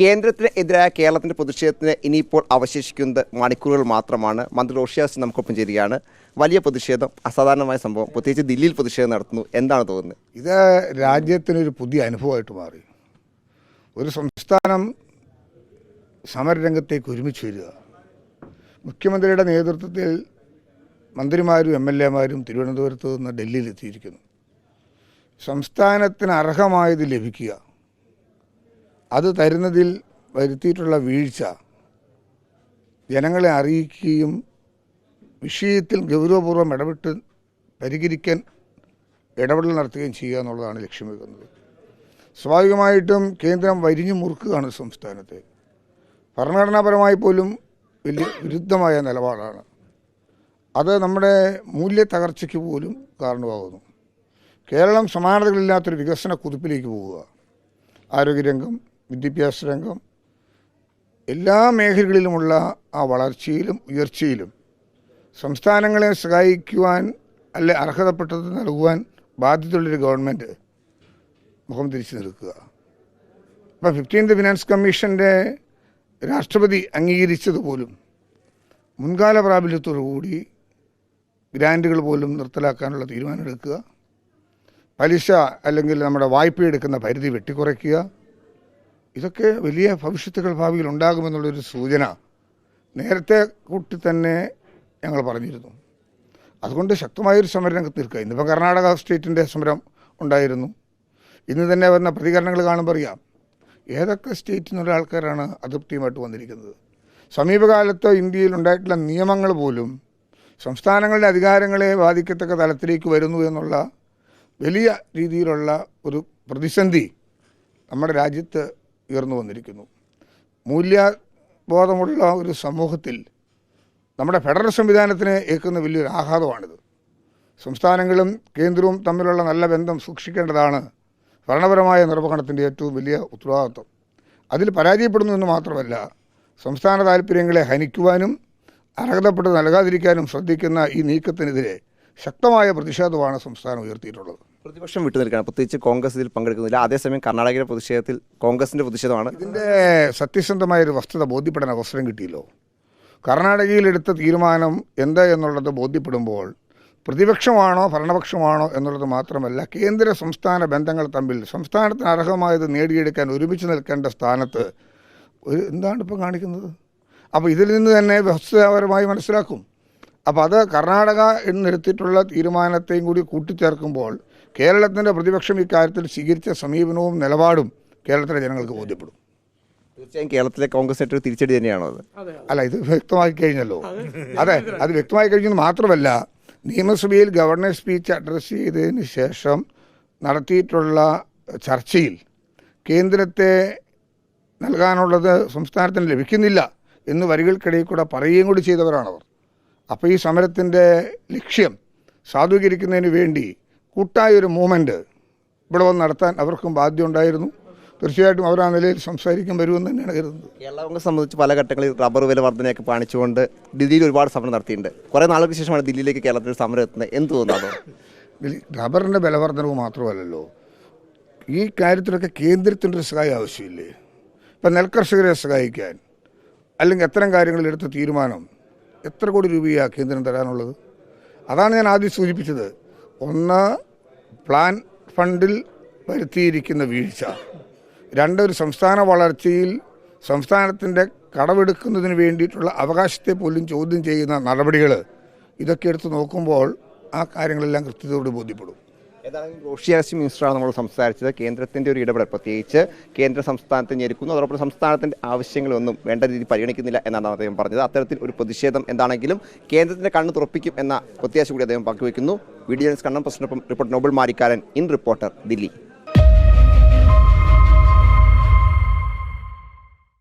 കേന്ദ്രത്തിന് എതിരായ കേരളത്തിന്റെ പ്രതിഷേധത്തിന് ഇനിയിപ്പോൾ അവശേഷിക്കുന്നത് മണിക്കൂറുകൾ മാത്രമാണ്. മന്ത്രി റോഷിയാസ് നമുക്കൊപ്പം ചേരുകയാണ്. വലിയ പ്രതിഷേധം അസാധാരണമായ സംഭവം പ്രത്യേകിച്ച് ദില്ലിയിൽ പ്രതിഷേധം നടത്തുന്നു. എന്താണ് തോന്നുന്നത്? ഇത് രാജ്യത്തിനൊരു പുതിയ അനുഭവമായിട്ട് മാറി. ഒരു സംസ്ഥാനം സമരരംഗത്തേക്ക് ഒരുമിച്ച് വരിക. മുഖ്യമന്ത്രിയുടെ നേതൃത്വത്തിൽ മന്ത്രിമാരും എം എൽ എമാരും തിരുവനന്തപുരത്ത് നിന്ന് ഡൽഹിയിൽ എത്തിയിരിക്കുന്നു. സംസ്ഥാനത്തിന് അർഹമായത് ലഭിക്കുക. അത് തരുന്നതിൽ വരുത്തിയിട്ടുള്ള വീഴ്ച ജനങ്ങളെ അറിയിക്കുകയും വിഷയത്തിൽ ഗൗരവപൂർവം ഇടപെട്ട് പരിഹരിക്കാൻ ഇടപെടൽ നടത്തുകയും ചെയ്യുക എന്നുള്ളതാണ് ലക്ഷ്യം വെക്കുന്നത് സ്വാഭാവികമായിട്ടും കേന്ദ്രം വരിഞ്ഞു മുറുക്കുകയാണ് സംസ്ഥാനത്തെ. ഭരണഘടനാപരമായി പോലും വലിയ വിരുദ്ധമായ നിലപാടാണ്. അത് നമ്മുടെ മൂല്യ തകർച്ചയ്ക്ക് പോലും കാരണമാകുന്നു. കേരളം സമാനതകളില്ലാത്തൊരു വികസന കുതിപ്പിലേക്ക് പോവുക. ആരോഗ്യരംഗം വിദ്യാഭ്യാസ രംഗം. എല്ലാ മേഖലകളിലുമുള്ള ആ വളർച്ചയിലും ഉയർച്ചയിലും സംസ്ഥാനങ്ങളെ സഹായിക്കുവാൻ അല്ലെ അർഹതപ്പെട്ടത് നൽകുവാൻ ബാധ്യതയുള്ളൊരു ഗവൺമെന്റ് മുഖം തിരിച്ചു നിൽക്കുക അപ്പോൾ ഫിഫ്റ്റീൻത് ഫിനാൻസ് കമ്മീഷന്റെ രാഷ്ട്രപതി അംഗീകരിച്ചതുപോലും മുൻകാല പ്രാബല്യത്തോടു കൂടി ഗ്രാന്റുകൾ പോലും നിർത്തലാക്കാനുള്ള തീരുമാനമെടുക്കുക. പലിശ അല്ലെങ്കിൽ നമ്മുടെ വായ്പ എടുക്കുന്ന പരിധി വെട്ടിക്കുറയ്ക്കുക. ഇതൊക്കെ വലിയ ഭവിഷ്യത്തുകൾ ഭാവിയിൽ ഉണ്ടാകുമെന്നുള്ളൊരു സൂചന നേരത്തെ കൂട്ടി തന്നെ ഞങ്ങൾ പറഞ്ഞിരുന്നു. അതുകൊണ്ട് ശക്തമായൊരു സമരം നിൽക്കുക. ഇന്നിപ്പോൾ കർണാടക സ്റ്റേറ്റിന്റെ സമരം ഉണ്ടായിരുന്നു. ഇന്ന് തന്നെ വന്ന പ്രതികരണങ്ങൾ കാണുമ്പോൾ അറിയാം. ഏതൊക്കെ സ്റ്റേറ്റിൽ നിന്നുള്ള ആൾക്കാരാണ് അതൃപ്തിയുമായിട്ട് വന്നിരിക്കുന്നത്? സമീപകാലത്ത് ഇന്ത്യയിൽ ഉണ്ടായിട്ടുള്ള നിയമങ്ങൾ പോലും സംസ്ഥാനങ്ങളുടെ അധികാരങ്ങളെ ബാധിക്കത്തക്ക തലത്തിലേക്ക് വരുന്നു എന്നുള്ള വലിയ രീതിയിലുള്ള ഒരു പ്രതിസന്ധി നമ്മുടെ രാജ്യത്ത് ഉയർന്നു വന്നിരിക്കുന്നു. മൂല്യബോധമുള്ള ഒരു സമൂഹത്തിൽ നമ്മുടെ ഫെഡറൽ സംവിധാനത്തിന് ഏൽക്കുന്ന വലിയൊരു ആഘാതമാണിത്. സംസ്ഥാനങ്ങളും കേന്ദ്രവും തമ്മിലുള്ള നല്ല ബന്ധം സൂക്ഷിക്കേണ്ടതാണ് ഭരണപരമായ നിർവഹണത്തിന്റെ ഏറ്റവും വലിയ ഉത്തരവാദിത്വം. അതിൽ പരാജയപ്പെടുന്നു എന്ന് മാത്രമല്ല സംസ്ഥാന താല്പര്യങ്ങളെ ഹനിക്കുവാനും അർഹതപ്പെട്ട് നൽകാതിരിക്കാനും ശ്രദ്ധിക്കുന്ന ഈ നീക്കത്തിനെതിരെ ശക്തമായ പ്രതിഷേധമാണ് സംസ്ഥാനം ഉയർത്തിയിട്ടുള്ളത്. പ്രതിപക്ഷം വിട്ടു നിൽക്കുകയാണ് പ്രത്യേകിച്ച് കോൺഗ്രസ് ഇതിൽ പങ്കെടുക്കുന്നില്ല. അതേസമയം കർണാടകയിലെ പ്രതിഷേധത്തിൽ കോൺഗ്രസിന്റെ പ്രതിഷേധമാണ്. ഇതിന്റെ സത്യസന്ധമായ ഒരു വസ്തുത ബോധ്യപ്പെടാൻ അവസരം കിട്ടിയല്ലോ. കർണാടകയിൽ എടുത്ത തീരുമാനം എന്താ എന്നുള്ളത് ബോധ്യപ്പെടുമ്പോൾ പ്രതിപക്ഷമാണോ ഭരണപക്ഷമാണോ എന്നുള്ളത് മാത്രമല്ല കേന്ദ്ര സംസ്ഥാന ബന്ധങ്ങൾ തമ്മിൽ സംസ്ഥാനത്തിന് അർഹമായത് നേടിയെടുക്കാൻ ഒരുമിച്ച് നിൽക്കേണ്ട സ്ഥാനത്ത് ഒരു എന്താണ് ഇപ്പോൾ കാണിക്കുന്നത്? അപ്പോൾ ഇതിൽ നിന്ന് തന്നെ വ്യവസ്ഥാപരമായി മനസ്സിലാക്കും. അപ്പോൾ അത് കർണാടക എന്നെടുത്തിട്ടുള്ള തീരുമാനത്തെയും കൂടി കൂട്ടിച്ചേർക്കുമ്പോൾ കേരളത്തിന്റെ പ്രതിപക്ഷം ഇക്കാര്യത്തിൽ സ്വീകരിച്ച സമീപനവും നിലപാടും കേരളത്തിലെ ജനങ്ങൾക്ക് ബോധ്യപ്പെടും. തീർച്ചയായും കേരളത്തിലെ കോൺഗ്രസ് ഏറ്റവും തിരിച്ചടി തന്നെയാണോ അത്? അല്ല ഇത് വ്യക്തമാക്കി കഴിഞ്ഞല്ലോ. അതെ. അത് വ്യക്തമായി കഴിഞ്ഞത് മാത്രമല്ല നിയമസഭയിൽ ഗവർണർ സ്പീച്ച് അഡ്രസ്സ് ചെയ്തതിന് ശേഷം നടത്തിയിട്ടുള്ള ചർച്ചയിൽ കേന്ദ്രത്തെ നൽകാനുള്ളത് സംസ്ഥാനത്തിന് ലഭിക്കുന്നില്ല എന്ന് വരികൾക്കിടയിൽ കൂടെ പറയുകയും കൂടി ചെയ്തവരാണവർ. അപ്പോൾ ഈ സമരത്തിന്റെ ലക്ഷ്യം സാധൂകരിക്കുന്നതിന് വേണ്ടി കൂട്ടായൊരു മൂവ്മെന്റ് ഇവിടെ വന്ന് നടത്താൻ അവർക്കും ബാധ്യത ഉണ്ടായിരുന്നു. തീർച്ചയായിട്ടും അവർ ആ നിലയിൽ സംസാരിക്കാൻ വരുമെന്ന് തന്നെയാണ് കരുതുന്നത്. കേരള കോൺഗ്രസ് സംബന്ധിച്ച് പല ഘട്ടങ്ങളിൽ റബ്ബർ വില വർധനയൊക്കെ കാണിച്ചുകൊണ്ട് ദില്ലിയിൽ ഒരുപാട് സമരം നടത്തിയിട്ടുണ്ട്. കുറേ നാളുകൾക്ക് ശേഷമാണ് ദില്ലിയിലേക്ക് കേരളത്തിൽ സമരം എത്തുന്നത്. എന്ത് തോന്നുന്നു റബ്ബറിന്റെ ബലവർദ്ധനവ് മാത്രമല്ലല്ലോ. ഈ കാര്യത്തിലൊക്കെ കേന്ദ്രത്തിന്റെ ഒരു സഹായം ആവശ്യമില്ലേ? ഇപ്പം നെൽകർഷകരെ സഹായിക്കാൻ അല്ലെങ്കിൽ അത്തരം കാര്യങ്ങളിൽ എടുത്ത തീരുമാനം എത്ര കോടി രൂപയാണ് കേന്ദ്രം തരാനുള്ളത്? അതാണ് ഞാൻ ആദ്യം സൂചിപ്പിച്ചത്. ഒന്ന് പ്ലാൻ ഫണ്ടിൽ വരുത്തിയിരിക്കുന്ന വീഴ്ച. രണ്ട് ഒരു സംസ്ഥാന വളർച്ചയിൽ സംസ്ഥാനത്തിന്റെ കടമെടുക്കുന്നതിന് വേണ്ടിയിട്ടുള്ള അവകാശത്തെ പോലും ചോദ്യം ചെയ്യുന്ന നടപടികൾ ഇതൊക്കെ എടുത്ത് നോക്കുമ്പോൾ ആ കാര്യങ്ങളെല്ലാം കൃത്യതയോട് ബോധ്യപ്പെടും. ഏതാണെങ്കിലും റോഷിയാസി മിനിസ്റ്ററാണ് നമ്മൾ സംസാരിച്ചത്. കേന്ദ്രത്തിന്റെ ഒരു ഇടപെടൽ പ്രത്യേകിച്ച് കേന്ദ്ര സംസ്ഥാനത്തെ ഞെരുക്കുന്നു അതോടൊപ്പം സംസ്ഥാനത്തിന്റെ ആവശ്യങ്ങളൊന്നും വേണ്ട രീതിയിൽ പരിഗണിക്കുന്നില്ല എന്നാണ് അദ്ദേഹം പറഞ്ഞത്. അത്തരത്തിൽ ഒരു പ്രതിഷേധം എന്താണെങ്കിലും കേന്ദ്രത്തിന്റെ കണ്ണ് തുറപ്പിക്കും എന്ന പ്രത്യാശ കൂടി അദ്ദേഹം പങ്കുവയ്ക്കുന്നു. വീഡിയോ കണ്ണം പ്രശ്നപ്പം report Nobel Marikkaran in reporter Delhi.